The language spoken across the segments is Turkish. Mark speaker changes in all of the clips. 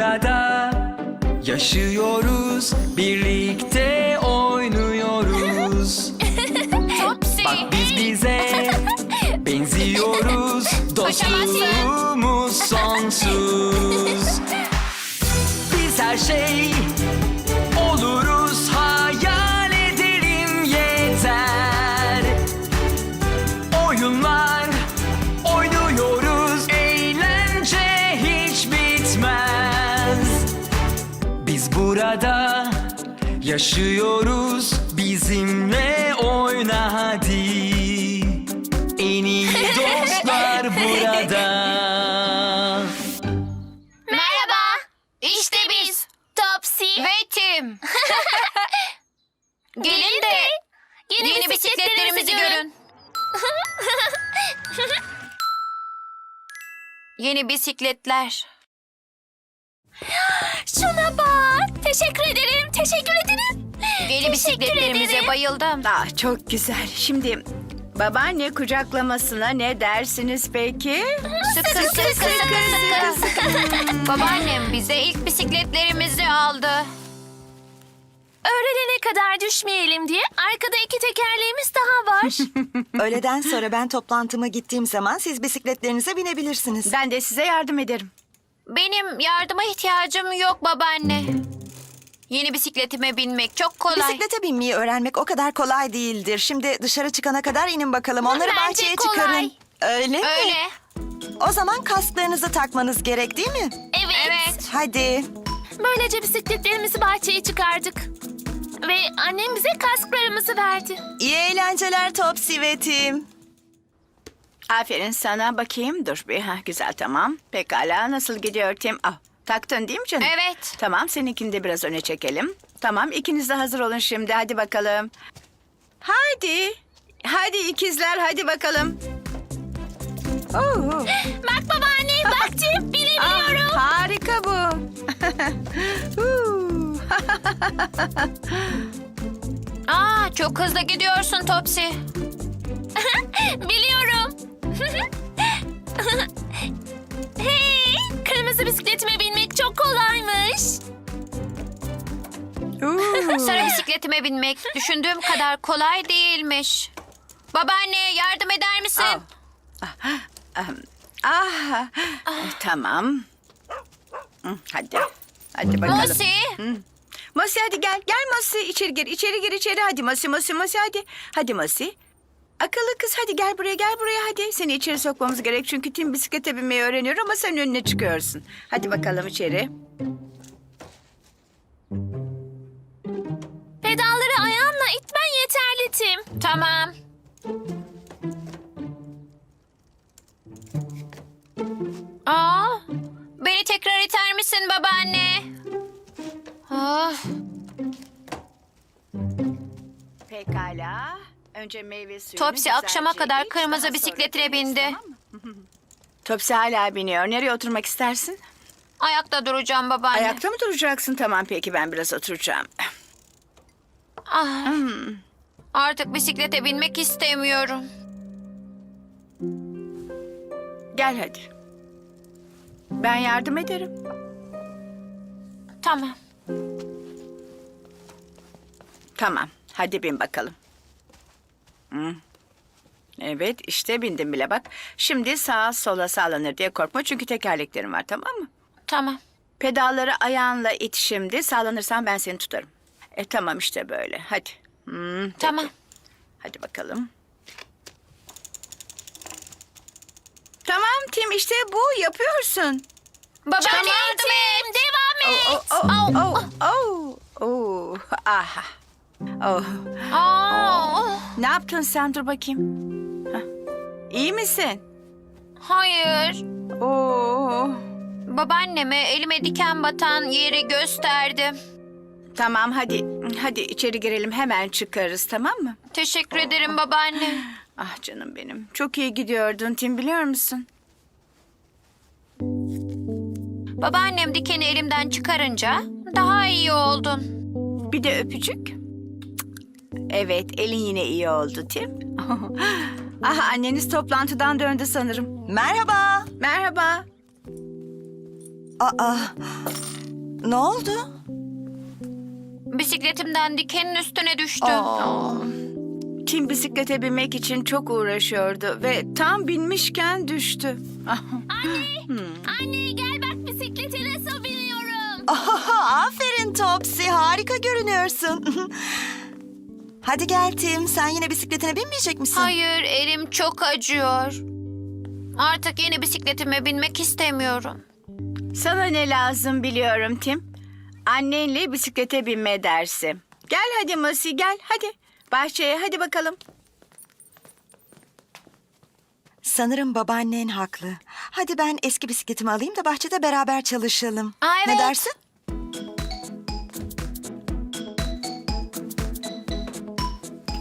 Speaker 1: burada yaşıyoruz, birlikte oynuyoruz.
Speaker 2: Topsy.
Speaker 1: Bak biz bize benziyoruz, dostluğumuz sonsuz. Biz her şey yaşıyoruz, bizimle oyna hadi. En iyi dostlar burada.
Speaker 2: Merhaba. İşte biz. Topsy. Ve Tim. Gelin de yeni, bisikletlerimizi görün. yeni bisikletler. Şuna bak. Teşekkür ederim. Teşekkür ederim. Yeni bisikletlerimize bayıldım.
Speaker 3: Ah çok güzel. Şimdi babaanne kucaklamasına ne dersiniz peki?
Speaker 2: Sıkı sıkı sıkı sıkı. Babaannem bize ilk bisikletlerimizi aldı.
Speaker 4: Öğrenene kadar düşmeyelim diye arkada iki tekerleğimiz daha var.
Speaker 5: Öğleden sonra ben toplantıma gittiğim zaman siz bisikletlerinize binebilirsiniz.
Speaker 3: Ben de size yardım ederim.
Speaker 2: Benim yardıma ihtiyacım yok babaanne. Yeni bisikletime binmek çok kolay.
Speaker 5: Bisiklete binmeyi öğrenmek o kadar kolay değildir. Şimdi dışarı çıkana kadar inin bakalım. Onları
Speaker 2: Bence
Speaker 5: bahçeye
Speaker 2: kolay.
Speaker 5: çıkarın. Öyle mi?
Speaker 2: Öyle.
Speaker 5: O zaman kasklarınızı takmanız gerek değil mi?
Speaker 4: evet.
Speaker 2: Evet.
Speaker 5: Hadi.
Speaker 4: Böylece bisikletlerimizi bahçeye çıkardık. Ve annem bize kasklarımızı verdi.
Speaker 5: İyi eğlenceler Topsy ve Tim.
Speaker 3: Aferin sana bakayım. Dur bir. Ha, güzel tamam. Pekala nasıl gidiyor Tim? Ah, taktın değil mi canım?
Speaker 2: Evet.
Speaker 3: Tamam seninkini de biraz öne çekelim. Tamam ikiniz de hazır olun şimdi. Hadi bakalım. Hadi. Hadi ikizler hadi bakalım. Oo.
Speaker 4: Bak babaanne, bak Tim,
Speaker 3: Ah,
Speaker 4: binebiliyorum.
Speaker 3: harika bu.
Speaker 2: Aa, çok hızlı gidiyorsun Topsy.
Speaker 4: Biliyorum. hey, kırmızı bisikletime binmek çok kolaymış.
Speaker 2: Sarı bisikletime binmek düşündüğüm kadar kolay değilmiş. Babaanne yardım eder misin?
Speaker 3: Al. Ah, tamam. Hı, Hadi. Hadi bakalım.
Speaker 2: Mosi.
Speaker 3: Masi hadi gel. Gel Masi. içeri gir. içeri gir içeri. Hadi Masi Masi Masi hadi. Hadi Masi. Akıllı kız hadi gel buraya gel buraya hadi. Seni içeri sokmamız gerek çünkü Tim bisiklete binmeyi öğreniyor ama sen önüne çıkıyorsun. Hadi bakalım içeri.
Speaker 4: Pedalları ayağınla itmen yeterli Tim.
Speaker 2: Tamam. Aa, beni tekrar iter misin babaanne? Ah,
Speaker 3: Pekala. Önce meyve suyu.
Speaker 2: Topsy akşama kadar kırmızı bisikletine bindi.
Speaker 3: Topsy hala biniyor. Nereye oturmak istersin?
Speaker 2: Ayakta duracağım babaanne.
Speaker 3: Ayakta mı duracaksın? Tamam peki ben biraz oturacağım.
Speaker 2: Ah, Artık bisiklete binmek istemiyorum.
Speaker 3: Gel hadi. Ben yardım ederim.
Speaker 2: Tamam.
Speaker 3: Tamam. Hadi bin bakalım. Hı. Evet işte bindim bile bak. Şimdi sağa sola sağlanır diye korkma çünkü tekerleklerim var tamam mı?
Speaker 2: Tamam.
Speaker 3: Pedalları ayağınla it şimdi. Sağlanırsan ben seni tutarım. E tamam işte böyle. Hadi. Peki.
Speaker 2: Tamam.
Speaker 3: Hadi bakalım. Tamam Tim işte bu yapıyorsun.
Speaker 2: Babaanne
Speaker 4: Tamam
Speaker 2: yardım et.
Speaker 4: Devam et.
Speaker 3: Oh, oh, oh, oh, oh, aha. Oh.
Speaker 2: Aa,
Speaker 3: Ne yaptın sen dur bakayım. Hah. İyi misin?
Speaker 2: hayır.
Speaker 3: Oo.
Speaker 2: Babaanneme elime diken batan yeri gösterdim.
Speaker 3: Tamam hadi. Hadi içeri girelim hemen çıkarız tamam mı?
Speaker 2: Teşekkür ederim babaanne.
Speaker 3: Ah canım benim. Çok iyi gidiyordun Tim biliyor musun?
Speaker 2: Babaannem dikeni elimden çıkarınca daha iyi oldun.
Speaker 3: Bir de öpücük. Evet elin yine iyi oldu Tim. ah anneniz toplantıdan döndü sanırım.
Speaker 5: Merhaba.
Speaker 3: Merhaba.
Speaker 5: Aa, ne oldu?
Speaker 2: Bisikletimden dikenin üstüne düştüm.
Speaker 3: Aa. Tim bisiklete binmek için çok uğraşıyordu ve tam binmişken düştü. Ah,
Speaker 4: Anne gel bak bisiklete nasıl biniyorum.
Speaker 5: Aferin Topsy, harika görünüyorsun. Hadi gel Tim, sen yine bisikletine binmeyecek misin?
Speaker 2: Hayır, elim çok acıyor. Artık yeni bisikletime binmek istemiyorum.
Speaker 3: Sana ne lazım biliyorum Tim. Annenle bisiklete binme dersi. Gel hadi Masi gel hadi. Bahçeye hadi bakalım.
Speaker 5: Sanırım babaannen haklı. Hadi ben eski bisikletimi alayım da bahçede beraber çalışalım.
Speaker 2: Aa,
Speaker 5: Ne
Speaker 2: evet.
Speaker 5: dersin?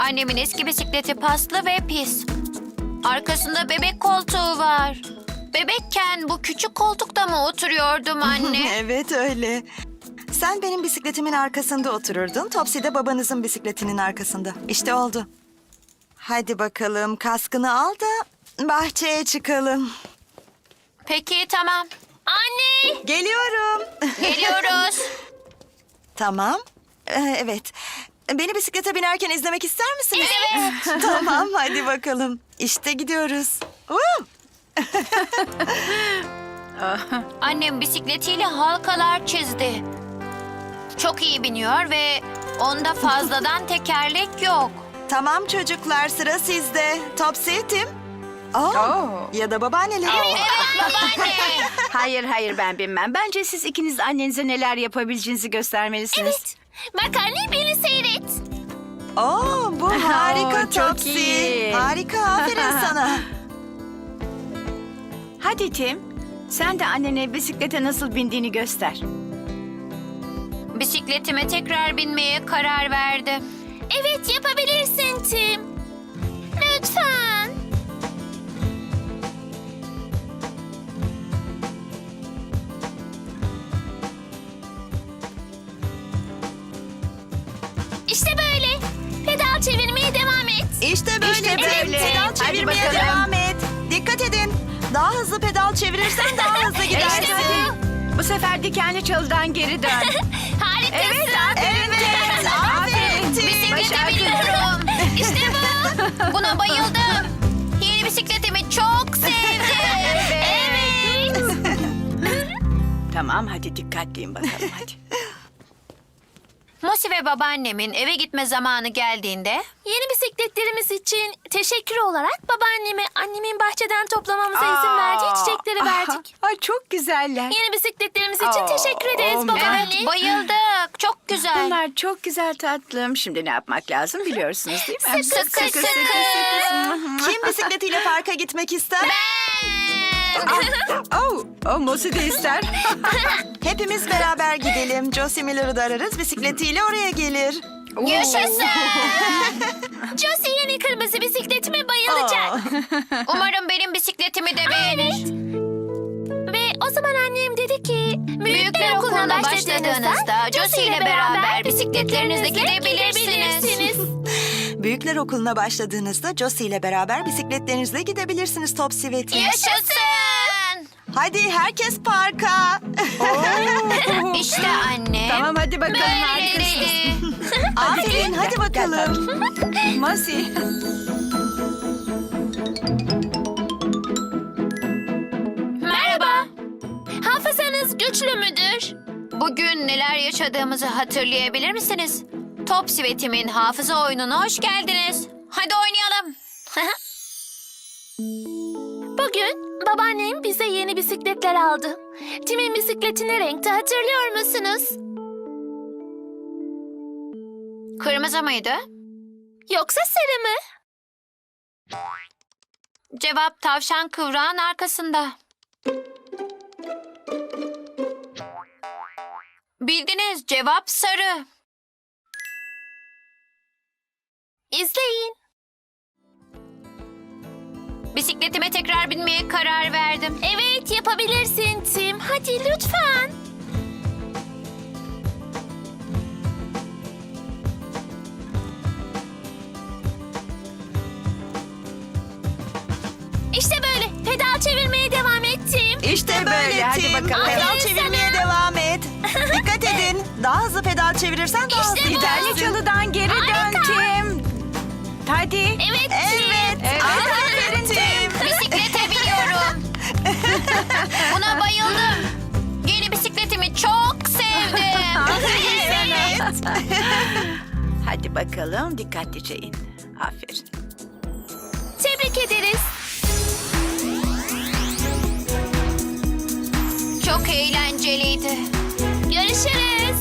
Speaker 2: Annemin eski bisikleti paslı ve pis. Arkasında bebek koltuğu var. Bebekken bu küçük koltukta mı oturuyordum anne?
Speaker 5: evet öyle. Sen benim bisikletimin arkasında otururdun. Topsy de babanızın bisikletinin arkasında. İşte oldu. Hadi bakalım kaskını al da bahçeye çıkalım.
Speaker 2: Peki tamam.
Speaker 4: Anne!
Speaker 5: Geliyorum.
Speaker 2: Geliyoruz.
Speaker 5: tamam. Ee, evet. Beni bisiklete binerken izlemek ister misiniz? Evet. tamam hadi bakalım. İşte gidiyoruz. Woo!
Speaker 2: Annem bisikletiyle halkalar çizdi. Çok iyi biniyor ve onda fazladan tekerlek yok.
Speaker 5: Tamam çocuklar sıra sizde. Topsy, Tim. Aa,
Speaker 3: Oo.
Speaker 5: Ya da babaanneler.
Speaker 2: Evet babaanne.
Speaker 3: Hayır hayır ben binmem. Bence siz ikiniz annenize neler yapabileceğinizi göstermelisiniz.
Speaker 4: Evet. Anne beni seyret.
Speaker 5: Oo, bu harika
Speaker 3: Oo, çok
Speaker 5: Topsy.
Speaker 3: iyi.
Speaker 5: Harika, aferin sana.
Speaker 3: Hadi Tim. Sen de annene bisiklete nasıl bindiğini göster.
Speaker 2: Bisikletime tekrar binmeye karar verdim.
Speaker 4: Evet yapabilirsin Tim. İşte böyle. Pedal çevirmeye devam et.
Speaker 5: İşte böyle.
Speaker 3: İşte böyle.
Speaker 5: Pedal
Speaker 3: Hadi
Speaker 5: çevirmeye
Speaker 3: bakalım.
Speaker 5: devam et. Dikkat edin. Daha hızlı pedal çevirirsen daha hızlı gidersin.
Speaker 4: İşte bu.
Speaker 3: Bu sefer dikenli çalıdan geri dön.
Speaker 4: Harikasın.
Speaker 3: evet aferin.
Speaker 5: Evet, aferin.
Speaker 2: Bisiklete
Speaker 3: Başardın.
Speaker 2: biniyorum.
Speaker 4: İşte bu.
Speaker 2: Buna bayıldım. Yeni bisikletimi çok sevdim.
Speaker 4: Evet.
Speaker 3: Tamam hadi dikkatliyim bakalım hadi.
Speaker 2: Mosi ve babaannemin eve gitme zamanı geldiğinde
Speaker 4: Yeni bisikletlerimiz için teşekkür olarak babaanneme annemin bahçeden toplamamıza izin
Speaker 3: Aa,
Speaker 4: verdiği çiçekleri verdik.
Speaker 3: Ay çok güzeller.
Speaker 4: Yeni bisikletlerimiz için
Speaker 3: Aa,
Speaker 4: teşekkür ederiz
Speaker 3: oh,
Speaker 4: babaanne.
Speaker 2: evet bayıldık. Çok güzel.
Speaker 3: Bunlar çok güzel tatlım. Şimdi ne yapmak lazım biliyorsunuz değil mi?
Speaker 2: Sıkı sıkı.
Speaker 5: Kim bisikletiyle parka gitmek ister?
Speaker 3: Oh, oh Mosi de ister.
Speaker 5: Hepimiz beraber gidelim. Josie Miller'ı da ararız. Bisikletiyle oraya gelir.
Speaker 2: Yaşasın.
Speaker 4: Josie yeni kırmızı bisikletime bayılacak.
Speaker 2: Umarım benim bisikletimi de beğenir.
Speaker 4: Ve o zaman annem dedi ki...
Speaker 2: Büyükler okuluna başladığınızda Josie ile beraber bisikletlerinizle gidebilirsiniz.
Speaker 5: Büyükler okuluna başladığınızda Josie ile beraber bisikletlerinizle gidebilirsiniz Topsy ve Tim.
Speaker 2: Yaşasın.
Speaker 5: Hadi herkes parka.
Speaker 2: İşte anne.
Speaker 3: tamam hadi bakalım harikasın.
Speaker 2: Böyleleri.
Speaker 5: Aferin hadi bakalım.
Speaker 3: Mosi.
Speaker 4: Merhaba. Hafızanız güçlü müdür?
Speaker 2: Bugün neler yaşadığımızı hatırlayabilir misiniz? Topsy ve Tim'in hafıza oyununa hoş geldiniz. Hadi oynayalım.
Speaker 4: Bugün babaannem bize yeni bisikletler aldı. Tim'in bisikleti ne renkte hatırlıyor musunuz?
Speaker 2: Kırmızı mıydı?
Speaker 4: Yoksa sarı mı?
Speaker 2: Cevap tavşan kıvrağın arkasında. Bildiniz cevap sarı.
Speaker 4: İzleyin.
Speaker 2: Bisikletime tekrar binmeye karar verdim.
Speaker 4: Evet yapabilirsin Tim. Hadi lütfen. İşte böyle. Pedal çevirmeye devam et Tim.
Speaker 5: İşte
Speaker 3: böyle,
Speaker 5: böyle
Speaker 3: hadi
Speaker 5: Tim.
Speaker 3: bakalım.
Speaker 5: Pedal
Speaker 4: Aferin
Speaker 5: çevirmeye Daha hızlı pedal çevirirsen daha
Speaker 4: İşte
Speaker 5: hızlı
Speaker 4: bu.
Speaker 5: gidersin.
Speaker 3: Çalıdan geri dön Tim. Hadi.
Speaker 4: Evet,
Speaker 5: Evet.
Speaker 3: Evet.
Speaker 2: Buna bayıldım. Yeni bisikletimi çok sevdim.
Speaker 5: Evet.
Speaker 3: Hadi bakalım dikkatlice in. Aferin.
Speaker 4: Tebrik ederiz.
Speaker 2: çok eğlenceliydi.
Speaker 4: Görüşürüz.